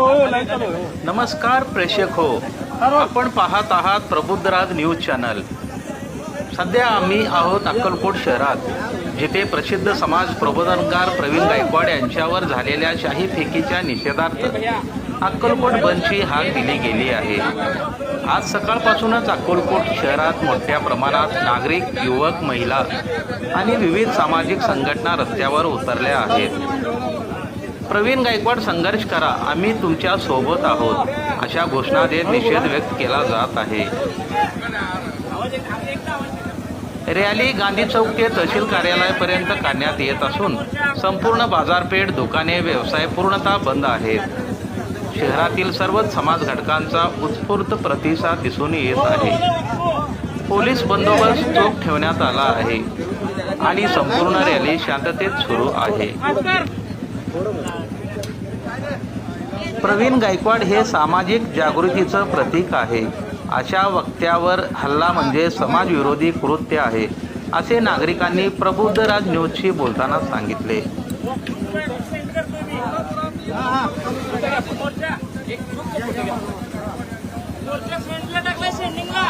नमस्कार प्रेक्षक हो. आपण पाहत आहात प्रबुद्धराज न्यूज चॅनल. सध्या आम्ही आहोत अक्कलकोट शहरात. जिथे प्रसिद्ध समाज प्रबोधनकार प्रवीण गायकवाड यांच्यावर झालेल्या शाही फेकीच्या निषेधार्थ अक्कलकोट बंदची हाक दिली गेली आहे. आज सकाळपासूनच अक्कलकोट शहरात मोठ्या प्रमाणात नागरिक युवक महिला आणि विविध सामाजिक संघटना रस्त्यावर उतरल्या आहेत. प्रवीण गायकवाड संघर्ष करा. आम्ही तुमच्यासोबत आहोत. अशा घोषणा देत निषेध व्यक्त केला जात आहे. रॅली गांधी चौक ते तहसील कार्यालयापर्यंत काढण्यात येत असून संपूर्ण बाजारपेठ दुकाने व्यवसाय पूर्णतः बंद आहेत. शहरातील सर्वच समाज घटकांचा उत्स्फूर्त प्रतिसाद दिसून येत आहे. पोलीस बंदोबस्त चोख ठेवण्यात आला आहे आणि संपूर्ण रॅली शांततेत सुरू आहे. प्रवीण गायकवाड हे सामाजिक जागृतीचं प्रतीक आहे. अशा वक्त्यावर हल्ला म्हणजे समाजविरोधी कृत्य आहे असे नागरिकांनी प्रबुद्धराज न्यूजशी बोलताना सांगितले. सेंडिंगला